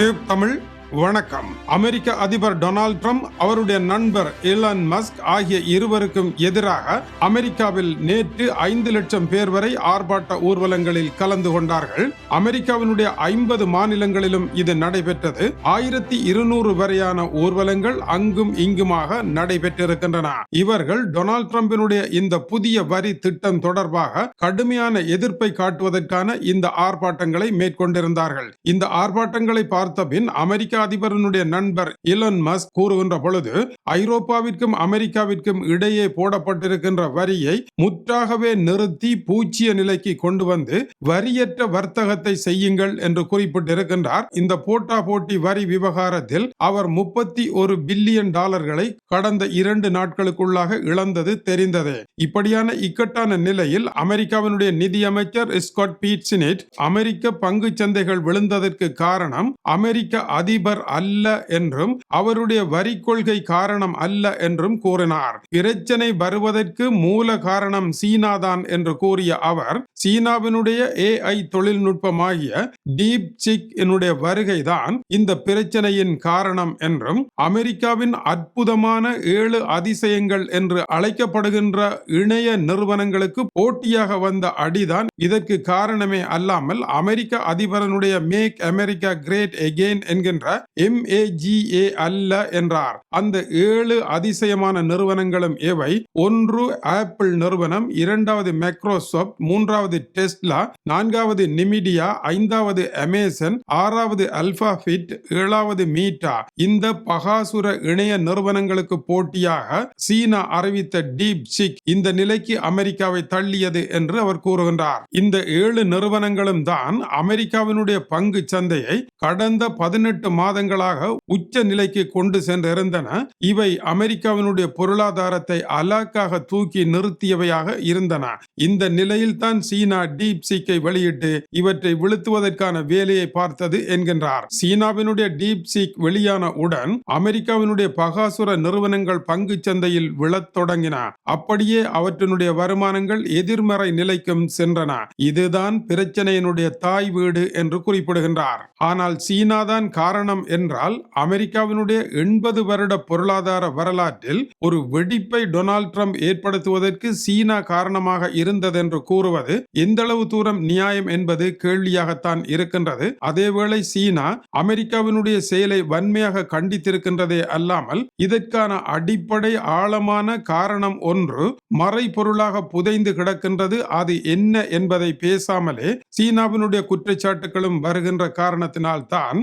Tube Tamil வணக்கம். அமெரிக்க அதிபர் Donald Trump அவருடைய நண்பர் எலான் மஸ்க் ஆகிய இருவருக்கும் எதிராக அமெரிக்காவில் நேற்று ஐந்து லட்சம் பேர் வரை ஆர்ப்பாட்ட ஊர்வலங்களில் கலந்து கொண்டார்கள். அமெரிக்காவினுடைய ஐம்பது மாநிலங்களிலும் இது நடைபெற்றது. ஆயிரத்தி இருநூறு வரையான ஊர்வலங்கள் அங்கும் இங்குமாக நடைபெற்றிருக்கின்றன. இவர்கள் டொனால்ட் ட்ரம்பினுடைய இந்த புதிய வரி திட்டம் தொடர்பாக கடுமையான எதிர்ப்பை காட்டுவதற்கான இந்த ஆர்ப்பாட்டங்களை மேற்கொண்டிருந்தார்கள். இந்த ஆர்ப்பாட்டங்களை பார்த்த பின் அமெரிக்க அதிபரனுடைய நண்பர் இலன் மஸ்க் கூறுகின்ற பொழுது ஐரோப்பாவிற்கும் அமெரிக்காவிற்கும் இடையே போடப்பட்டிருக்கின்ற வரியை முற்றாகவே நிறுத்தி பூச்சிய நிலைக்கு கொண்டு வந்து வரியற்ற வர்த்தகத்தை செய்யுங்கள் என்று குறிப்பிட்டிருக்கின்றார். இந்த போட்டா போட்டி வரி விவகாரத்தில் அவர் முப்பத்தி ஒரு பில்லியன் டாலர்களை கடந்த இரண்டு நாட்களுக்குள்ளாக இழந்தது தெரிந்ததே. இப்படியான இக்கட்டான நிலையில் அமெரிக்காவினுடைய நிதியமைச்சர் ஸ்காட் பீட்சினேட் அமெரிக்க பங்கு சந்தைகள் விழுந்ததற்கு காரணம் அமெரிக்க அதிபர் நண்பர் அல்ல என்றும் அவருடைய வரி கொள்கை காரணம் அல்ல என்றும் கூறினார். பிரச்சனை வருவதற்கு மூல காரணம் சீனாதான் என்று கூறிய அவர் சீனாவினுடைய ஏஐ தொழில்நுட்பமாகிய டீப் சிக் என்னுடைய வருகைதான் இந்த பிரச்சனையின் காரணம் என்றும் அமெரிக்காவின் அற்புதமான ஏழு அதிசயங்கள் என்று அழைக்கப்படுகின்ற இணைய நிறுவனங்களுக்கு போட்டியாக வந்த அடிதான் இதற்கு காரணமே அல்லாமல் அமெரிக்க அதிபரனுடைய மேக் அமெரிக்கா கிரேட் எகெயின் என்கின்ற எம் ஏ ஜி ஏ அல்ல என்றார். அந்த ஏழு அதிசயமான நிறுவனங்களும் எவை? ஒன்று ஆப்பிள் நிறுவனம் இரண்டாவது மைக்ரோசாப்ட் மூன்றாவது டெஸ்லா நான்காவது நிமிடியா ஐந்தாவது அமேசன் ஆறாவது அல்பாஃபிட் ஏழாவது மீட்டா இந்த பகாசுர இணைய நிறுவனங்களுக்கு போட்டியாக சீனா அறிவித்த டீப் சிக் இந்த நிலைக்கு அமெரிக்காவை தள்ளியது என்று அவர் கூறுகின்றார். இந்த ஏழு நிறுவனங்களும் தான் அமெரிக்காவினுடைய பங்கு சந்தையை கடந்த பதினெட்டு மாத மாதங்களாக உச்ச நிலைக்கு கொண்டு சென்றிருந்தன. இவை அமெரிக்காவினுடைய பொருளாதாரத்தை அலாக்காக தூக்கி நிறுத்தியவையாக இருந்தன. இந்த நிலையில் தான் சீனா டீப் சீக்கை வெளியிட்டு இவற்றை வீழ்த்துவதற்கான வேலையை பார்த்தது என்கின்றார். சீனாவினுடைய டீப் சீக் வெளியான உடன் அமெரிக்காவினுடைய பகாசுர நிறுவனங்கள் பங்கு சந்தையில் விழத் தொடங்கின. அப்படியே அவற்றினுடைய வருமானங்கள் எதிர்மறை நிலைக்கும் சென்றன. இதுதான் பிரச்சனையினுடைய தாய் வீடு என்று குறிப்பிடுகின்றார். ஆனால் சீனாதான் காரணம் என்றால் அமெரிக்காவினுடைய எண்பது வருட பொருளாதார வரலாற்றில் ஒரு வெடிப்பை டொனால்ட் ட்ரம்ப் ஏற்படுத்துவதற்கு சீனா காரணமாக இருந்ததென்று கூறுவது எந்தளவு தூரம் நியாயம் என்பது கேள்வியாகத்தான் இருக்கின்றது. அதேவேளை சீனா அமெரிக்காவினுடைய செயலை வன்மையாக கண்டித்திருக்கின்றதே அல்லாமல் இதற்கான அடிப்படை ஆழமான காரணம் ஒன்று மறைபொருளாக புதைந்து கிடக்கின்றது. அது என்ன என்பதை பேசாமலே சீனாவினுடைய குற்றச்சாட்டுகளும் வருகின்ற காரணத்தினால் தான்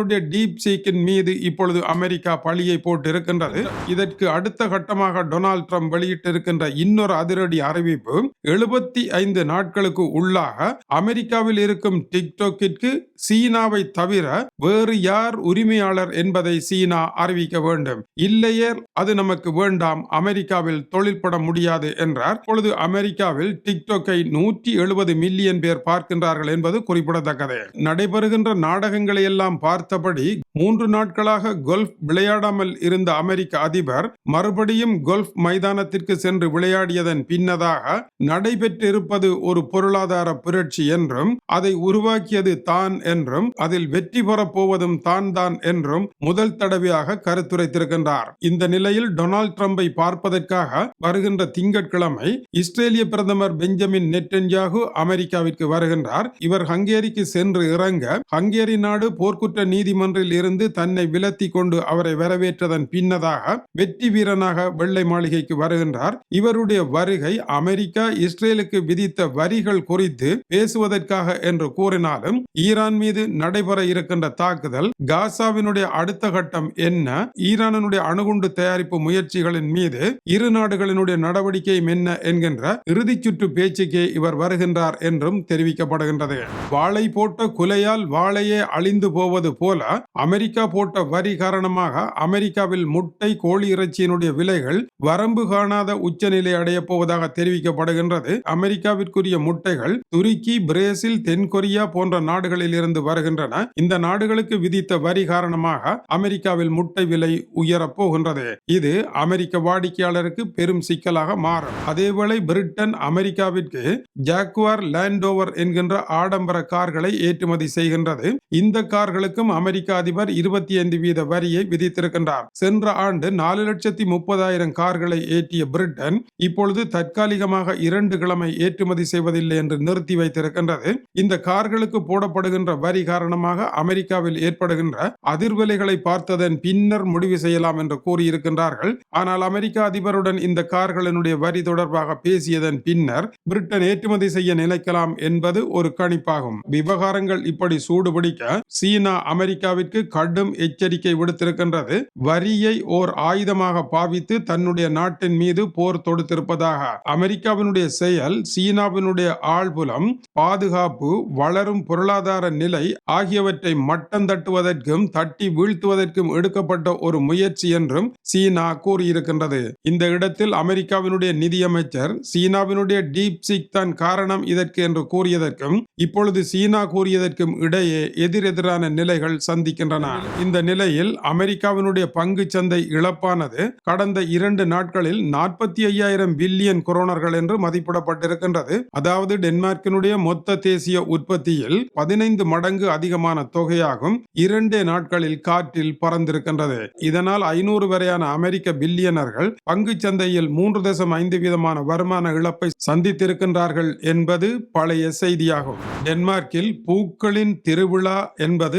சீனாவினுடைய டீப் சீக்கின் மீது இப்பொழுது அமெரிக்கா பழியை போட்டு இருக்கின்றது இதற்கு அடுத்த கட்டமாக டொனால்ட் ட்ரம்ப் வெளியிட்டிருக்கின்ற இன்னொரு அதிரடி அறிவிப்பு எழுபத்தி ஐந்து நாட்களுக்கு உள்ளாக அமெரிக்காவில் இருக்கும் டிக்டாக்கிற்கு சீனாவை தவிர வேறு யார் உரிமையாளர் என்பதை சீனா அறிவிக்க வேண்டும். இல்லையே அது நமக்கு வேண்டாம் அமெரிக்காவில் தொழில்பட முடியாது என்றார். இப்பொழுது அமெரிக்காவில் டிக்டாக்கை நூற்றி எழுபது மில்லியன் பேர் பார்க்கின்றார்கள் என்பது குறிப்பிடத்தக்கது. நடைபெறுகின்ற நாடகங்களை எல்லாம் பார்த்து பார்த்தபடி மூன்று நாட்களாக கோல்ஃப் விளையாடாமல் இருந்த அமெரிக்க அதிபர் மறுபடியும் கோல்ஃப் மைதானத்திற்கு சென்று விளையாடியதன் பின்னதாக நடைபெற்றிருப்பது ஒரு பொருளாதார புரட்சி என்றும் அதை உருவாக்கியது தான் என்றும் அதில் வெற்றி பெறப்போவதும் தான் தான் என்றும் முதல் தடவையாக கருத்துரைத்திருக்கின்றார். இந்த நிலையில் டொனால்ட் ட்ரம்பை பார்ப்பதற்காக வருகின்ற திங்கட்கிழமை இஸ்ரேலிய பிரதமர் பெஞ்சமின் நெட்டன்யாகு அமெரிக்காவிற்கு வருகின்றார். இவர் ஹங்கேரிக்கு சென்று இறங்க ஹங்கேரி நாடு போர்க்குற்ற நீதிமன்றில் இருந்து தன்னை விலத்தி கொண்டு அவரை வரவேற்றதன் பின்னதாக வெற்றி வீரனாக வெள்ளை மாளிகைக்கு வருகின்றார். இவருடைய வருகை அமெரிக்கா இஸ்ரேலுக்கு விதித்த வரிகள் குறித்து பேசுவதற்காக என்று கூறினாலும் ஈரான் மீது நடைபெற இருக்கின்ற தாக்குதல் காசாவினுடைய அடுத்த கட்டம் என்ன? ஈரானுடைய அணுகுண்டு தயாரிப்பு முயற்சிகளின் மீது இரு நாடுகளினுடைய நடவடிக்கையும் என்ன என்கின்ற இறுதிச் சுற்று பேச்சுக்கே இவர் வருகின்றார் என்றும் தெரிவிக்கப்படுகின்றது. வாளை போட்ட குலையால் வாழையே அழிந்து போவது போல் போல அமெரிக்கா போட்ட வரி காரணமாக அமெரிக்காவில் முட்டை கோழி இறைச்சியினுடைய விலைகள் வரம்பு காணாத உச்சநிலை அடையப் போவதாக தெரிவிக்கப்படுகின்றது. அமெரிக்காவிற்குரிய முட்டைகள் துருக்கி பிரேசில் தென்கொரியா போன்ற நாடுகளில் இருந்து வருகின்றன. இந்த நாடுகளுக்கு விதித்த வரி காரணமாக அமெரிக்காவில் முட்டை விலை உயரப் போகின்றது. இது அமெரிக்க வாடிக்கையாளருக்கு பெரும் சிக்கலாக மாறும். அதேவேளை பிரிட்டன் அமெரிக்காவிற்கு ஜாக்குவார் லேண்டோவர் என்கின்ற ஆடம்பர கார்களை ஏற்றுமதி செய்கின்றது. இந்த கார்களுக்கும் அமெரிக்க அதிபர் இருபத்தி ஐந்து வீத வரியை விதித்திருக்கின்றார். சென்ற ஆண்டு நாலு லட்சத்தி முப்பதாயிரம் கார்களை ஏற்றிய பிரிட்டன் இப்பொழுது தற்காலிகமாக இரண்டு கிழமை ஏற்றுமதி செய்வதில்லை என்று நிறுத்தி வைத்திருக்கின்றது. இந்த கார்களுக்கு போடப்படுகின்ற வரி காரணமாக அமெரிக்காவில் ஏற்படுகின்ற அதிர்வலைகளை பார்த்ததன் பின்னர் முடிவு செய்யலாம் என்று கூறியிருக்கின்றார்கள். ஆனால் அமெரிக்க அதிபருடன் இந்த கார்களினுடைய வரி தொடர்பாக பேசியதன் பின்னர் பிரிட்டன் ஏற்றுமதி செய்ய நினைக்கலாம் என்பது ஒரு கணிப்பாகும். விவகாரங்கள் இப்படி சூடுபிடிக்க சீனா அமெரிக்க அமெரிக்காவிற்கு கடும் எச்சரிக்கை விடுத்திருக்கின்றது. வரியை ஓர் ஆயுதமாக பாவித்து தன்னுடைய நாட்டின் மீது போர் தொடுத்திருப்பதாக. அமெரிக்காவினுடைய செயல் சீனாவினுடைய ஆழ்புலம் பாதுகாப்பு வளரும் பொருளாதார நிலை ஆகியவற்றை மட்டம் தட்டுவதற்கும் தட்டி வீழ்த்துவதற்கும் எடுக்கப்பட்ட ஒரு முயற்சி என்றும் சீனா கூறியிருக்கின்றது. இந்த இடத்தில் அமெரிக்காவினுடைய நிதியமைச்சர் சீனாவினுடைய டீப் சிக் தான் காரணம் இதற்கு என்று கூறியதற்கும் இப்பொழுது சீனா கூறியதற்கும் இடையே எதிரெதிரான நிலைகள் சந்திக்கின்றன. இந்த நிலையில் அமெரிக்காவினுடைய பங்கு சந்தை இழப்பானது கடந்த இரண்டு நாட்களில் நாற்பத்தி ஐயாயிரம் பில்லியன் கொரோனர்கள் என்று மதிப்பிடப்பட்டிருக்கின்றது. அதாவது டென்மார்க்கினுடைய மொத்த தேசிய உற்பத்தியில் பதினைந்து மடங்கு அதிகமான தொகையாகும் இரண்டே நாட்களில் காற்றில் பறந்திருக்கின்றது. இதனால் ஐநூறு வரையான அமெரிக்க பில்லியனர்கள் பங்கு சந்தையில் மூன்று தசம் ஐந்து வீதமான வருமான இழப்பை சந்தித்திருக்கின்றார்கள் என்பது பழைய செய்தியாகும். டென்மார்க்கில் பூக்களின் திருவிழா என்பது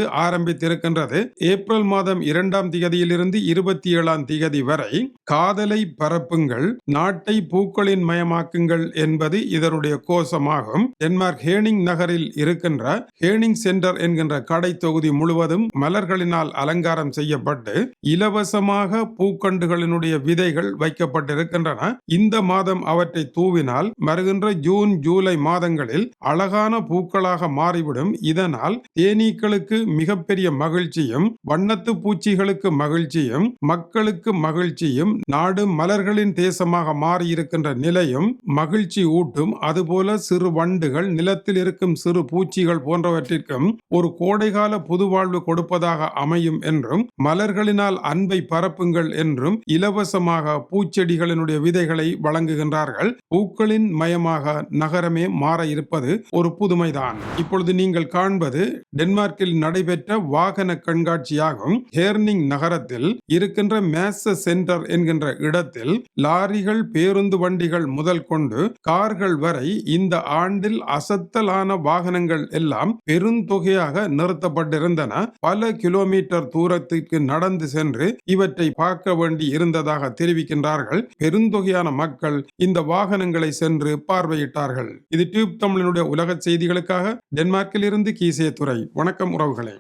ஆரம்பித்திருக்கின்றது. ஏப்ரல் மாதம் இரண்டாம் திகதியிலிருந்து இருபத்தி ஏழாம் திகதி வரை காதலை பரப்புங்கள் நாட்டை பூக்களின் மயமாக்குங்கள் என்பது இதனுடைய கோஷமாகும். டென்மார்க் ஹேனிங் நகரில் இருக்கின்ற ஹேனிங் சென்டர் என்கின்ற கடை தொகுதி முழுவதும் மலர்களினால் அலங்காரம் செய்யப்பட்டு இலவசமாக பூக்கண்டுகளினுடைய விதைகள் வைக்கப்பட்டிருக்கின்றன. இந்த மாதம் அவற்றை தூவினால் வருகின்ற ஜூன் ஜூலை மாதங்களில் அழகான பூக்களாக மாறிவிடும். இதனால் தேனீக்களுக்கு மிகப்பெரிய மகிழ்ச்சியும் வண்ணத்து பூச்சிகளுக்கு மகிழ்ச்சியும் மக்களுக்கு மகிழ்ச்சியும் நாடு மலர்களின் தேசமாக மாறியிருக்கின்ற நிலையும் மகிழ்ச்சி ஊட்டும். அதுபோல சிறு வண்டுகள் நிலத்தில் இருக்கும் சிறு பூச்சிகள் போன்றவற்றிற்கும் ஒரு கோடைகால புதுவாழ்வு கொடுப்பதாக அமையும் என்றும் மலர்களினால் அன்பை பரப்புங்கள் என்றும் இலவசமாக பூச்செடிகளினுடைய விதைகளை வழங்குகின்றார்கள். பூக்களின் மயமாக நகரமே மாற இருப்பது ஒரு புதுமைதான். இப்பொழுது நீங்கள் காண்பது டென்மார்க்கில் நடைபெற்ற வாகன கண்காட்சியாகும். ஹேர்னிங் நகரத்தில் இருக்கின்ற மேச சென்டர் என்கின்ற இடத்தில் லாரிகள் பேருந்து வண்டிகள் முதல் கொண்டு கார்கள் வரை இந்த ஆண்டில் அசத்தலான வாகனங்கள் எல்லாம் பெருந்தொகையாக நிறுத்தப்பட்டிருந்தன. பல கிலோமீட்டர் தூரத்திற்கு நடந்து சென்று இவற்றை பார்க்க வேண்டி இருந்ததாக தெரிவிக்கின்றார்கள். பெருந்தொகையான மக்கள் இந்த வாகனங்களை சென்று பார்வையிட்டார்கள். இது டியூப் தமிழனுடைய உலக செய்திகளுக்காக. டென்மார்க்கில் இருந்து கீசே துறை வணக்கம் உறவுகளே.